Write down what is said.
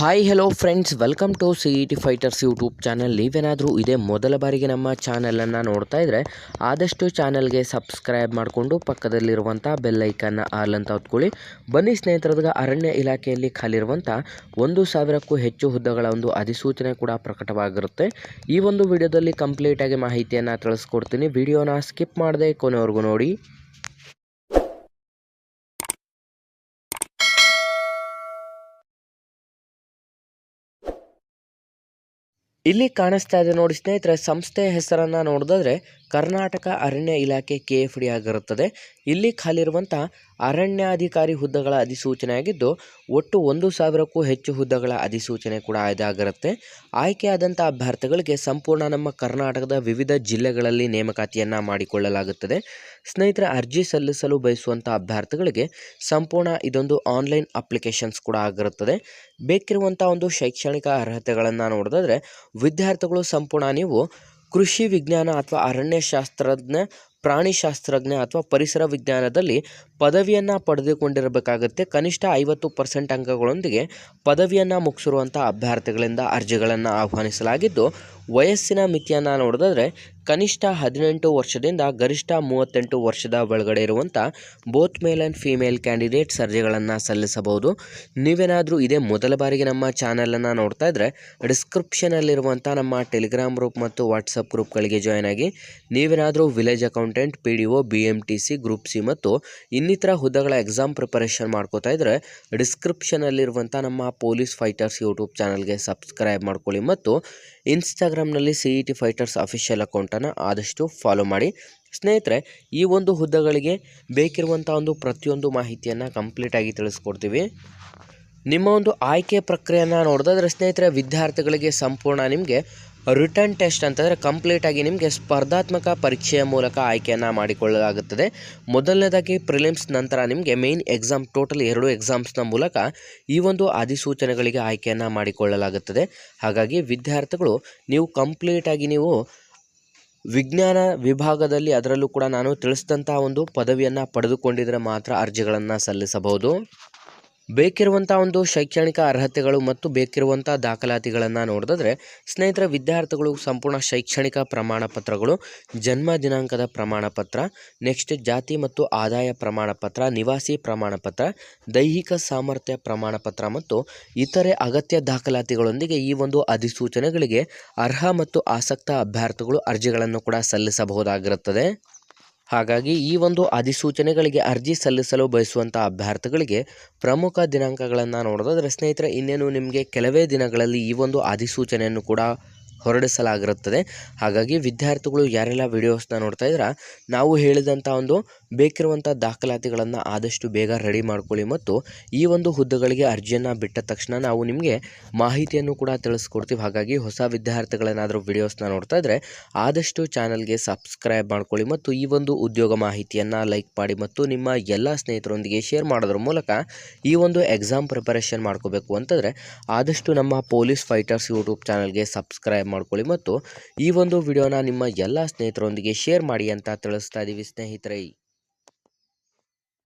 Hi hello friends welcome to C E T fighters YouTube channel ನೀವೇನಾದರೂ ಇದೇ ಮೊದಲ ಬಾರಿಗೆ ನಮ್ಮ ಚಾನಲನ್ನು ನೋಡ್ತಾ ಇದ್ದರೆ ಆದಷ್ಟು ಚಾನಲ್ಗೆ ಸಬ್ಸ್ಕ್ರೈಬ್ ಮಾಡಿಕೊಂಡು ಪಕ್ಕದಲ್ಲಿರುವಂಥ ಬೆಲ್ಲೈಕನ್ನ ಆಲ್ ಅಂತ ಹೊತ್ಕೊಳ್ಳಿ. ಬನ್ನಿ ಸ್ನೇಹಿತರದಾಗ ಅರಣ್ಯ ಇಲಾಖೆಯಲ್ಲಿ ಖಾಲಿರುವಂಥ ಒಂದು ಸಾವಿರಕ್ಕೂ ಹೆಚ್ಚು ಹುದ್ದೆಗಳ ಒಂದು ಅಧಿಸೂಚನೆ ಕೂಡ ಪ್ರಕಟವಾಗಿರುತ್ತೆ. ಈ ಒಂದು ವಿಡಿಯೋದಲ್ಲಿ ಕಂಪ್ಲೀಟಾಗಿ ಮಾಹಿತಿಯನ್ನು ತಿಳಿಸ್ಕೊಡ್ತೀನಿ. ವಿಡಿಯೋನ ಸ್ಕಿಪ್ ಮಾಡದೆ ಕೊನೆವರೆಗೂ ನೋಡಿ. ಇಲ್ಲಿ ಕಾಣಿಸ್ತಾ ಇದೆ ನೋಡಿ ಸ್ನೇಹಿತರೆ ಸಂಸ್ಥೆಯ ಹೆಸರನ್ನು ನೋಡಿದ್ರೆ ಕರ್ನಾಟಕ ಅರಣ್ಯ ಇಲಾಖೆ ಕೆ ಆಗಿರುತ್ತದೆ. ಇಲ್ಲಿ ಖಾಲಿರುವಂಥ ಅರಣ್ಯಾಧಿಕಾರಿ ಹುದ್ದೆಗಳ ಅಧಿಸೂಚನೆ ಆಗಿದ್ದು ಒಟ್ಟು ಒಂದು ಸಾವಿರಕ್ಕೂ ಹೆಚ್ಚು ಹುದ್ದೆಗಳ ಅಧಿಸೂಚನೆ ಕೂಡ ಇದಾಗಿರುತ್ತೆ. ಆಯ್ಕೆಯಾದಂಥ ಅಭ್ಯರ್ಥಿಗಳಿಗೆ ಸಂಪೂರ್ಣ ನಮ್ಮ ಕರ್ನಾಟಕದ ವಿವಿಧ ಜಿಲ್ಲೆಗಳಲ್ಲಿ ನೇಮಕಾತಿಯನ್ನು ಮಾಡಿಕೊಳ್ಳಲಾಗುತ್ತದೆ. ಸ್ನೇಹಿತರ, ಅರ್ಜಿ ಸಲ್ಲಿಸಲು ಬಯಸುವಂಥ ಅಭ್ಯರ್ಥಿಗಳಿಗೆ ಸಂಪೂರ್ಣ ಇದೊಂದು ಆನ್ಲೈನ್ ಅಪ್ಲಿಕೇಶನ್ಸ್ ಕೂಡ ಆಗಿರುತ್ತದೆ. ಬೇಕಿರುವಂಥ ಒಂದು ಶೈಕ್ಷಣಿಕ ಅರ್ಹತೆಗಳನ್ನು ನೋಡಿದ್ರೆ ವಿದ್ಯಾರ್ಥಿಗಳು ಸಂಪೂರ್ಣ ನೀವು ಕೃಷಿ ವಿಜ್ಞಾನ ಅಥವಾ ಅರಣ್ಯಶಾಸ್ತ್ರಜ್ಞ ಪ್ರಾಣಿಶಾಸ್ತ್ರಜ್ಞ ಅಥವಾ ಪರಿಸರ ವಿಜ್ಞಾನದಲ್ಲಿ ಪದವಿಯನ್ನು ಪಡೆದುಕೊಂಡಿರಬೇಕಾಗುತ್ತೆ. ಕನಿಷ್ಠ ಐವತ್ತು ಪರ್ಸೆಂಟ್ ಅಂಕಗಳೊಂದಿಗೆ ಪದವಿಯನ್ನು ಮುಗಿಸಿರುವಂಥ ಅಭ್ಯರ್ಥಿಗಳಿಂದ ಅರ್ಜಿಗಳನ್ನು ಆಹ್ವಾನಿಸಲಾಗಿದ್ದು ವಯಸ್ಸಿನ ಮಿತಿಯನ್ನು ನೋಡಿದ್ರೆ ಕನಿಷ್ಠ ಹದಿನೆಂಟು ವರ್ಷದಿಂದ ಗರಿಷ್ಠ ಮೂವತ್ತೆಂಟು ವರ್ಷದ ಒಳಗಡೆ ಇರುವಂಥ both male and female candidates ಅರ್ಜಿಗಳನ್ನು ಸಲ್ಲಿಸಬಹುದು. ನೀವೇನಾದರೂ ಇದೇ ಮೊದಲ ಬಾರಿಗೆ ನಮ್ಮ ಚಾನಲನ್ನು ನೋಡ್ತಾ ಇದ್ದರೆ ಡಿಸ್ಕ್ರಿಪ್ಷನಲ್ಲಿರುವಂಥ ನಮ್ಮ ಟೆಲಿಗ್ರಾಮ್ ಗ್ರೂಪ್ ಮತ್ತು ವಾಟ್ಸಪ್ ಗ್ರೂಪ್ಗಳಿಗೆ ಜಾಯ್ನ್ ಆಗಿ, ನೀವೇನಾದರೂ village accountant P D O B M T C group C ಮತ್ತು ಇನ್ನಿತರ ಹುದ್ದೆಗಳ ಎಕ್ಸಾಮ್ ಪ್ರಿಪರೇಷನ್ ಮಾಡ್ಕೋತಾ ಇದ್ದರೆ ಡಿಸ್ಕ್ರಿಪ್ಷನಲ್ಲಿರುವಂಥ ನಮ್ಮ ಪೊಲೀಸ್ ಫೈಟರ್ಸ್ ಯೂಟ್ಯೂಬ್ ಚಾನಲ್ಗೆ ಸಬ್ಸ್ಕ್ರೈಬ್ ಮಾಡ್ಕೊಳ್ಳಿ ಮತ್ತು ಇನ್ಸ್ಟಾಗ್ರಾಮ್ನಲ್ಲಿ C E T fighters official ಅಕೌಂಟನ್ನು ಆದಷ್ಟು ಫಾಲೋ ಮಾಡಿ. ಸ್ನೇಹಿತರೆ, ಈ ಒಂದು ಹುದ್ದೆಗಳಿಗೆ ಬೇಕಿರುವಂಥ ಒಂದು ಪ್ರತಿಯೊಂದು ಮಾಹಿತಿಯನ್ನು ಕಂಪ್ಲೀಟಾಗಿ ತಿಳಿಸ್ಕೊಡ್ತೀವಿ. ನಿಮ್ಮ ಒಂದು ಆಯ್ಕೆ ಪ್ರಕ್ರಿಯೆಯನ್ನು ನೋಡಿದ್ರೆ ಸ್ನೇಹಿತರೆ, ವಿದ್ಯಾರ್ಥಿಗಳಿಗೆ ಸಂಪೂರ್ಣ ನಿಮಗೆ ರಿಟರ್ನ್ ಟೆಸ್ಟ್ ಅಂತಂದರೆ ಕಂಪ್ಲೀಟಾಗಿ ನಿಮಗೆ ಸ್ಪರ್ಧಾತ್ಮಕ ಪರೀಕ್ಷೆಯ ಮೂಲಕ ಆಯ್ಕೆಯನ್ನು ಮಾಡಿಕೊಳ್ಳಲಾಗುತ್ತದೆ. ಮೊದಲನೇದಾಗಿ ಪ್ರಿಲಿಮ್ಸ್ ನಂತರ ನಿಮಗೆ ಮೇನ್ ಎಕ್ಸಾಮ್ ಟೋಟಲ್ ಎರಡು ಎಕ್ಸಾಮ್ಸ್ನ ಮೂಲಕ ಈ ಒಂದು ಅಧಿಸೂಚನೆಗಳಿಗೆ ಆಯ್ಕೆಯನ್ನು ಮಾಡಿಕೊಳ್ಳಲಾಗುತ್ತದೆ. ಹಾಗಾಗಿ ವಿದ್ಯಾರ್ಥಿಗಳು, ನೀವು ಕಂಪ್ಲೀಟಾಗಿ ನೀವು ವಿಜ್ಞಾನ ವಿಭಾಗದಲ್ಲಿ ಅದರಲ್ಲೂ ಕೂಡ ನಾನು ತಿಳಿಸಿದಂಥ ಒಂದು ಪದವಿಯನ್ನು ಪಡೆದುಕೊಂಡಿದ್ದರೆ ಮಾತ್ರ ಅರ್ಜಿಗಳನ್ನು ಸಲ್ಲಿಸಬಹುದು. ಬೇಕಿರುವಂಥ ಒಂದು ಶೈಕ್ಷಣಿಕ ಅರ್ಹತೆಗಳು ಮತ್ತು ಬೇಕಿರುವಂಥ ದಾಖಲಾತಿಗಳನ್ನು ನೋಡಿದ್ರೆ ಸ್ನೇಹಿತರ, ವಿದ್ಯಾರ್ಥಿಗಳು ಸಂಪೂರ್ಣ ಶೈಕ್ಷಣಿಕ ಪ್ರಮಾಣ ಪತ್ರಗಳು ಜನ್ಮ ದಿನಾಂಕದ ಪ್ರಮಾಣ ಪತ್ರ ನೆಕ್ಸ್ಟ್ ಜಾತಿ ಮತ್ತು ಆದಾಯ ಪ್ರಮಾಣ ಪತ್ರ ನಿವಾಸಿ ಪ್ರಮಾಣ ಪತ್ರ ದೈಹಿಕ ಸಾಮರ್ಥ್ಯ ಪ್ರಮಾಣ ಪತ್ರ ಮತ್ತು ಇತರೆ ಅಗತ್ಯ ದಾಖಲಾತಿಗಳೊಂದಿಗೆ ಈ ಒಂದು ಅಧಿಸೂಚನೆಗಳಿಗೆ ಅರ್ಹ ಮತ್ತು ಆಸಕ್ತ ಅಭ್ಯರ್ಥಿಗಳು ಅರ್ಜಿಗಳನ್ನು ಕೂಡ ಸಲ್ಲಿಸಬಹುದಾಗಿರುತ್ತದೆ. ಹಾಗಾಗಿ ಈ ಒಂದು ಅಧಿಸೂಚನೆಗಳಿಗೆ ಅರ್ಜಿ ಸಲ್ಲಿಸಲು ಬಯಸುವಂಥ ಅಭ್ಯರ್ಥಿಗಳಿಗೆ ಪ್ರಮುಖ ದಿನಾಂಕಗಳನ್ನು ನೋಡೋದಾದರೆ, ಸ್ನೇಹಿತರೆ, ಇನ್ನೇನು ನಿಮಗೆ ಕೆಲವೇ ದಿನಗಳಲ್ಲಿ ಈ ಒಂದು ಅಧಿಸೂಚನೆಯನ್ನು ಕೂಡ ಹೊರಡಿಸಲಾಗಿರುತ್ತದೆ. ಹಾಗಾಗಿ ವಿದ್ಯಾರ್ಥಿಗಳು ಯಾರೆಲ್ಲ ವಿಡಿಯೋಸ್ನ ನೋಡ್ತಾ ಇದ್ದೀರಾ ನಾವು ಹೇಳಿದಂಥ ಒಂದು ಬೇಕಿರುವಂಥ ದಾಖಲಾತಿಗಳನ್ನು ಆದಷ್ಟು ಬೇಗ ರೆಡಿ ಮಾಡ್ಕೊಳ್ಳಿ ಮತ್ತು ಈ ಒಂದು ಹುದ್ದೆಗಳಿಗೆ ಅರ್ಜಿಯನ್ನು ಬಿಟ್ಟ ತಕ್ಷಣ ನಾವು ನಿಮಗೆ ಮಾಹಿತಿಯನ್ನು ಕೂಡ ತಿಳಿಸ್ಕೊಡ್ತೀವಿ. ಹಾಗಾಗಿ ಹೊಸ ವಿದ್ಯಾರ್ಥಿಗಳೇನಾದರೂ ವಿಡಿಯೋಸ್ನ ನೋಡ್ತಾ ಇದ್ದರೆ ಆದಷ್ಟು ಚಾನಲ್ಗೆ ಸಬ್ಸ್ಕ್ರೈಬ್ ಮಾಡ್ಕೊಳ್ಳಿ ಮತ್ತು ಈ ಒಂದು ಉದ್ಯೋಗ ಮಾಹಿತಿಯನ್ನು ಲೈಕ್ ಮಾಡಿ ಮತ್ತು ನಿಮ್ಮ ಎಲ್ಲ ಸ್ನೇಹಿತರೊಂದಿಗೆ ಶೇರ್ ಮಾಡೋದ್ರ ಮೂಲಕ ಈ ಒಂದು ಎಕ್ಸಾಮ್ ಪ್ರಿಪರೇಷನ್ ಮಾಡ್ಕೋಬೇಕು ಅಂತಂದರೆ ಆದಷ್ಟು ನಮ್ಮ ಪೊಲೀಸ್ ಫೈಟರ್ಸ್ ಯೂಟ್ಯೂಬ್ ಚಾನಲ್ಗೆ ಸಬ್ಸ್ಕ್ರೈಬ್ ಮಾಡ್ಕೊಳ್ಳಿ ಮತ್ತು ಈ ಒಂದು ವಿಡಿಯೋನ ನಿಮ್ಮ ಎಲ್ಲ ಸ್ನೇಹಿತರೊಂದಿಗೆ ಶೇರ್ ಮಾಡಿ ಅಂತ ತಿಳಿಸ್ತಾ ಇದ್ದೀವಿ ಸ್ನೇಹಿತರೆ.